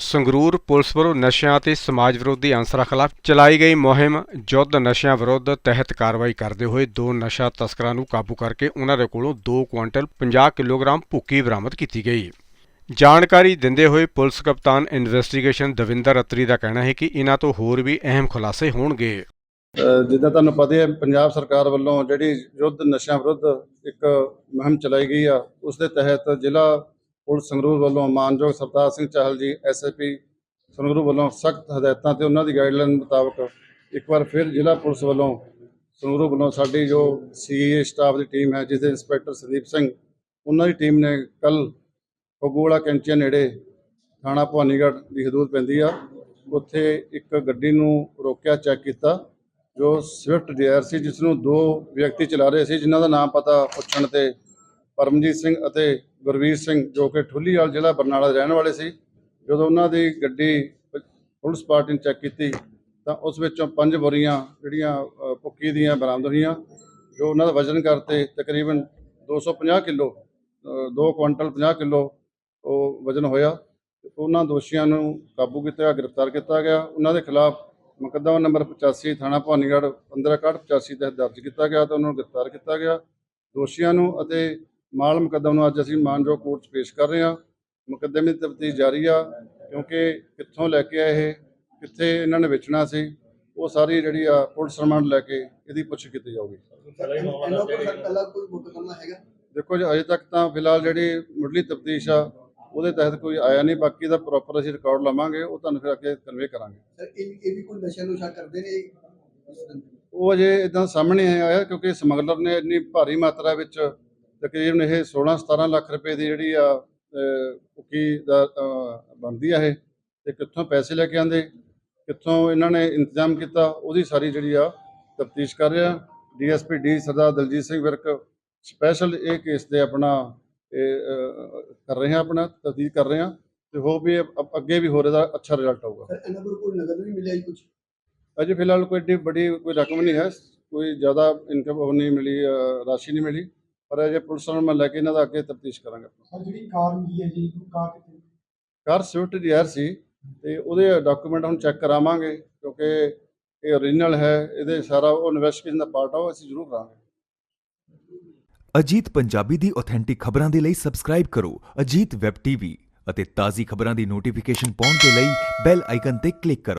Sangrur police ਵੱਲੋਂ ਨਸ਼ਿਆਂ ਅਤੇ ਸਮਾਜ ਵਿਰੋਧੀ ਅਨਸਰਾਂ ਖਿਲਾਫ ਚਲਾਈ ਗਈ ਮੁਹਿੰਮ ਯੁੱਧ ਨਸ਼ਿਆਂ ਵਿਰੁੱਧ ਤਹਿਤ ਕਾਰਵਾਈ ਕਰਦੇ ਹੋਏ ਦੋ ਨਸ਼ਾ ਤਸਕਰਾਂ ਨੂੰ ਕਾਬੂ ਕਰਕੇ ਉਹਨਾਂ ਦੇ ਕੋਲੋਂ 2 ਕੁਇੰਟਲ 50 ਕਿਲੋਗ੍ਰਾਮ ਭੁੱਕੀ ਬਰਾਮਦ ਕੀਤੀ ਗਈ। ਜਾਣਕਾਰੀ ਦਿੰਦੇ ਹੋਏ ਪੁਲਿਸ ਕਪਤਾਨ ਇਨਵੈਸਟੀਗੇਸ਼ਨ ਦਵਿੰਦਰ ਅਤਰੀ ਦਾ ਕਹਿਣਾ ਹੈ ਕਿ ਇਹਨਾਂ ਤੋਂ ਹੋਰ ਵੀ ਅਹਿਮ ਖੁਲਾਸੇ ਹੋਣਗੇ। ਜਿੱਦਾਂ ਤੁਹਾਨੂੰ ਪਤਾ ਹੈ ਪੰਜਾਬ ਸਰਕਾਰ ਵੱਲੋਂ ਜਿਹੜੀ ਯੁੱਧ ਨਸ਼ਿਆਂ ਵਿਰੁੱਧ ਇੱਕ ਮੁਹਿੰਮ ਚਲਾਈ ਗਈ ਆ, ਉਸ ਦੇ ਤਹਿਤ ਜ਼ਿਲ੍ਹਾ ਪੁਲਿਸ ਸੰਗਰੂਰ ਵੱਲੋਂ ਮਾਨਯੋਗ ਸਰਦਾਰ ਸਿੰਘ ਚਾਹਲ ਜੀ ਐਸਐਸਪੀ ਸੰਗਰੂਰ ਵੱਲੋਂ ਸਖਤ ਹਦਾਇਤਾਂ ਤੇ ਉਹਨਾਂ ਦੀ ਗਾਈਡਲਾਈਨ ਮੁਤਾਬਕ ਇੱਕ ਵਾਰ ਫਿਰ ਜ਼ਿਲ੍ਹਾ ਪੁਲਿਸ ਵੱਲੋਂ ਸੰਗਰੂਰ ਵੱਲੋਂ ਸਾਡੀ ਜੋ ਸੀਏ ਸਟਾਫ ਦੀ ਟੀਮ ਹੈ, ਜਿਸ ਦੇ ਇੰਸਪੈਕਟਰ ਸੰਦੀਪ ਸਿੰਘ, ਉਹਨਾਂ ਦੀ ਟੀਮ ਨੇ ਕੱਲ ਫਗੂੜਾ ਕੈਂਚੀਆਂ ਨੇੜੇ ਥਾਣਾ ਭਵਾਨੀਗੜ੍ਹ ਦੀ ਹਦੂਦ ਪੈਂਦੀ ਆ। ਉੱਥੇ ਇੱਕ ਗੱਡੀ ਨੂੰ ਰੋਕਿਆ ਚੈੱਕ ਕੀਤਾ, ਜੋ ਸਵਿਫਟ ਡਿਜ਼ਾਇਰ ਸੀ ਜਿਸ ਨੂੰ ਦੋ ਵਿਅਕਤੀ ਚਲਾ ਰਹੇ ਸੀ, ਜਿਨ੍ਹਾਂ ਦਾ ਨਾਮ ਪਤਾ ਪੁੱਛਣ ਤੇ ਪਰਮਜੀਤ ਸਿੰਘ ਅਤੇ ਗੁਰਵੀਰ ਸਿੰਘ ਜੋ ਕਿ ਠੁੱਲੀਵਾਲ ਜ਼ਿਲ੍ਹਾ ਬਰਨਾਲਾ ਦੇ ਰਹਿਣ ਵਾਲੇ ਸੀ। ਜਦੋਂ ਉਹਨਾਂ ਦੀ ਗੱਡੀ ਪ- ਪੁਲਿਸ ਪਾਰਟੀ ਨੇ ਚੈੱਕ ਕੀਤੀ ਤਾਂ ਉਸ ਵਿੱਚੋਂ ਪੰਜ ਬੋਰੀਆਂ ਜਿਹੜੀਆਂ ਅ, ਦੀਆਂ ਬਰਾਮਦ ਹੋਈਆਂ ਜੋ ਉਹਨਾਂ ਦਾ ਵਜ਼ਨ ਕਰਤੇ ਤਕਰੀਬਨ 250 ਕਿਲੋ 2 ਕੁਇੰਟਲ 50 ਕਿਲੋ ਉਹ ਵਜ਼ਨ ਹੋਇਆ। ਉਹਨਾਂ ਦੋਸ਼ੀਆਂ ਨੂੰ ਕਾਬੂ ਕੀਤਾ ਗ੍ਰਿਫਤਾਰ ਕੀਤਾ ਗਿਆ। ਉਹਨਾਂ ਦੇ ਖਿਲਾਫ ਮੁਕੱਦਮਾ ਨੰਬਰ 85 ਥਾਣਾ ਭਵਾਨੀਗੜ੍ਹ 1561 ਤਹਿਤ ਦਰਜ ਕੀਤਾ ਗਿਆ ਤੇ ਉਹਨਾਂ ਨੂੰ ਗ੍ਰਿਫਤਾਰ ਕੀਤਾ ਗਿਆ। ਦੋਸ਼ੀਆਂ ਨੂੰ ਅਤੇ ਮਾਲ ਮੁਕੱਦਮਾ ਨੂੰ ਅੱਜ ਅਸੀਂ ਮਾਨਯੋਗ ਕੋਰਟ 'ਚ ਪੇਸ਼ ਕਰ ਰਹੇ ਹਾਂ। ਮੁਕੱਦਮੇ ਦੀ ਤਫਤੀਸ਼ ਜਾਰੀ ਆ ਕਿਉਂਕਿ ਕਿੱਥੋਂ ਲੈ ਕੇ ਆਏ ਇਹ ਕਿੱਥੇ ਇਹਨਾਂ ਨੇ ਵੇਚਣਾ ਸੀ ਉਹ ਸਾਰੀ ਜਿਹੜੀ ਆ ਪੁਲਿਸ ਰਿਮਾਂਡ ਲੈ ਕੇ ਇਹਦੀ ਪੁੱਛ ਕੀਤੀ ਜਾਊਗੀ। ਇਹਨਾਂ ਕੋਲ ਸਰ ਪਹਿਲਾਂ ਕੋਈ ਮੁਕਦਮਾ ਹੈਗਾ ਦੇਖੋ ਜੀ ਅਜੇ ਤੱਕ ਤਾਂ ਫਿਲਹਾਲ ਜਿਹੜੀ ਮੁੱਢਲੀ ਤਫਤੀਸ਼ ਆ ਉਹਦੇ ਤਹਿਤ ਕੋਈ ਆਇਆ ਨਹੀਂ ਬਾਕੀ ਦਾ ਪ੍ਰੋਪਰ ਅਸੀਂ ਰਿਕਾਰਡ ਲਵਾਂਗੇ ਉਹ ਤੁਹਾਨੂੰ ਫਿਰ ਅੱਗੇ ਕਨਵੇ ਕਰਾਂਗੇ। ਸਰ ਇਹ ਇਹ ਵੀ ਕੋਈ ਨਸ਼ਾ ਨੁਸ਼ਾ ਕਰਦੇ ਨੇ? ਇਹ? ਉਹ ਅਜੇ ਇਦਾਂ ਸਾਹਮਣੇ ਆਇਆ ਕਿਉਂਕਿ ਸਮਗਲਰ ਨੇ ਇੰਨੀ ਭਾਰੀ ਮਾਤਰਾ ਵਿੱਚ ਤਕਰੀਬਨ ਇਹ 16 17 ਲੱਖ ਰੁਪਏ ਦੀ ਜਿਹੜੀ ਆ ਕੁਕੀ ਦਾ ਬਣਦੀ ਆ ਇਹ ਤੇ ਕਿੱਥੋਂ ਪੈਸੇ ਲੈ ਕੇ ਆਂਦੇ ਕਿੱਥੋਂ ਇਹਨਾਂ ਨੇ ਇੰਤਜ਼ਾਮ ਕੀਤਾ ਉਹਦੀ ਸਾਰੀ ਜਿਹੜੀ ਆ ਤਫਤੀਸ਼ ਕਰ ਰਿਹਾ ਡੀਐਸਪੀ ਡੀ ਸਰਦਾਰ ਦਲਜੀਤ ਸਿੰਘ ਵਿਰਕ ਸਪੈਸ਼ਲ ਇਹ ਕੇਸ ਦੇ ਆਪਣਾ ਕਰ ਰਹੇ ਹਾਂ ਆਪਣਾ ਤਫਤੀਸ਼ ਕਰ ਰਹੇ ਹਾਂ ਤੇ ਹੋਪ ਵੀ ਅੱਗੇ ਵੀ ਹੋਰ ਇਹਦਾ ਅੱਛਾ ਰਿਜ਼ਲਟ ਆਊਗਾ। ਇਹਨਾਂ ਕੋਲ ਕੋਈ ਨਗਦ ਵੀ ਮਿਲਿਆ ਕੁਝ ਅਜੇ ਫਿਲਹਾਲ ਕੋਈ ਏਡੀ ਬੜੀ ਕੋਈ ਰਕਮ ਨਹੀਂ ਹੈ ਕੋਈ ਜ਼ਿਆਦਾ ਇਨਕਮ ਉਹ ਨਹੀਂ ਮਿਲੀ ਰਾਸ਼ੀ ਨਹੀਂ ਮਿਲੀ। ਪਰ ਅਜੇ ਪੁਲਿਸ ਨੂੰ ਮੈਂ ਲੈ ਕੇ ਇਹਨਾਂ ਦਾ ਅੱਗੇ ਤਫਤੀਸ਼ ਕਰਾਂਗੇ। ਸਰ ਜਿਹੜੀ ਕਾਰ ਮਿਲੀ ਹੈ ਜੀ ਕਾਰ ਕਿੱਥੇ ਕਾਰ ਸਵਿਫਟ ਡਿਜ਼ਾਇਰ ਸੀ ਤੇ ਉਹਦੇ ਡਾਕੂਮੈਂਟ ਹੁਣ ਚੈੱਕ ਕਰਾਵਾਂਗੇ ਕਿਉਂਕਿ ਇਹ ਓਰੀਜਨਲ ਹੈ ਇਹਦੇ ਸਾਰਾ ਉਹ ਇਨਵੈਸਟੀਗੇਸ਼ਨ ਦਾ ਪਾਰਟ ਆ ਉਹ ਅਸੀਂ ਜ਼ਰੂਰ ਕਰਾਂਗੇ। ਅਜੀਤ ਪੰਜਾਬੀ ਦੀ ਆਥੈਂਟਿਕ ਖਬਰਾਂ ਦੇ ਲਈ ਸਬਸਕ੍ਰਾਈਬ ਕਰੋ ਅਜੀਤ ਵੈਬ ਟੀਵੀ ਅਤੇ ਤਾਜ਼ੀ ਖਬਰਾਂ ਦੀ ਨੋਟੀਫਿਕੇਸ਼ਨ ਪਾਉਣ ਦੇ ਲਈ ਬੈਲ ਆਈਕਨ ਤੇ ਕਲਿੱਕ ਕਰੋ।